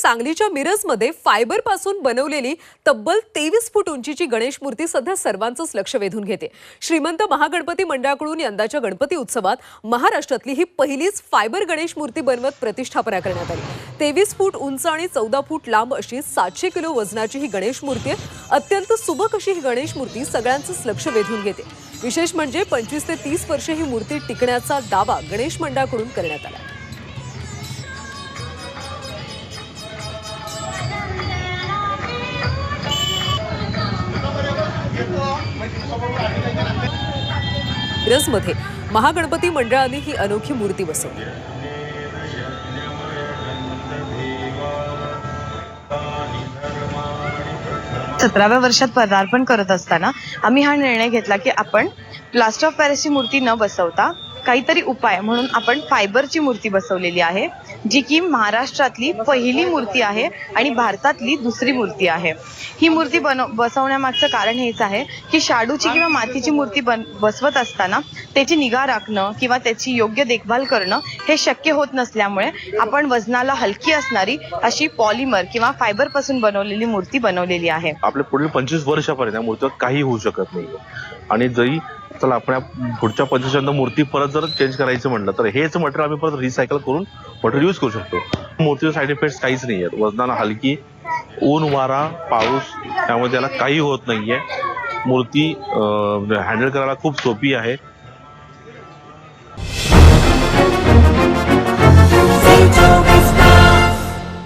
सांगलीच्या मिरजमध्ये फायबरपासून बनवलेली तब्बल तेवीस फूट उंचीची गणेश मूर्ती सध्या सर्वांचंच लक्ष वेधून घेते. श्रीमंत महागणपती मंडळाकडून यंदाच्या गणपती उत्सवात महाराष्ट्रातली ही पहिलीच फायबर गणेश मूर्ती बनवत प्रतिष्ठापना करण्यात आली. तेवीस फूट उंच आणि चौदा फूट लांब अशी सातशे किलो वजनाची ही गणेश मूर्ती आहे. अत्यंत सुबक अशी ही गणेश मूर्ती सगळ्यांचंच लक्ष वेधून घेते. विशेष म्हणजे पंचवीस ते तीस वर्षे ही मूर्ती टिकण्याचा दावा गणेश मंडळाकडून करण्यात आला. मिरजमध्ये महागणपती मंडळाने ही अनोखी मूर्ती बसवली. सतराव्या वर्षात पदार्पण करत असताना आम्ही हा निर्णय घेतला की आपण प्लास्टर ऑफ पॅरिसची मूर्ती न बसवता काहीतरी उपाय म्हणून आपण फायबरची मूर्ती बसवलेली आहे जी की महाराष्ट्रातली पहिली मूर्ती आहे आणि भारतातली दुसरी मूर्ती आहे. ही मूर्ती बनव बसवण्यामागचं कारण हेच आहे की शाडूची किंवा मातीची मूर्ती बन बसवत असताना त्याची निगा राखणं किंवा त्याची योग्य देखभाल करणं हे शक्य होत नसल्यामुळे आपण वजनाला हलकी असणारी अशी पॉलिमर किंवा फायबरपासून बनवलेली मूर्ती बनवलेली आहे. आपल्या पुढील पंचवीस वर्षापर्यंत या मूर्तीवर काही होऊ शकत नाही. आणि जरी चला आपण या पुढच्या पंचवीस मूर्ती परत जर चेंज करायचं म्हटलं तर हेच मटेरियल आम्ही परत रिसायकल करून मटेरियल यूज करू शकतो. मूर्तीवर साईड इफेक्ट काहीच नाही आहेत वजनाला हलकी ऊन वारा पाऊस त्यामुळे त्याला काही होत नाहीये. मूर्ती हँडल करायला खूप सोपी आहे.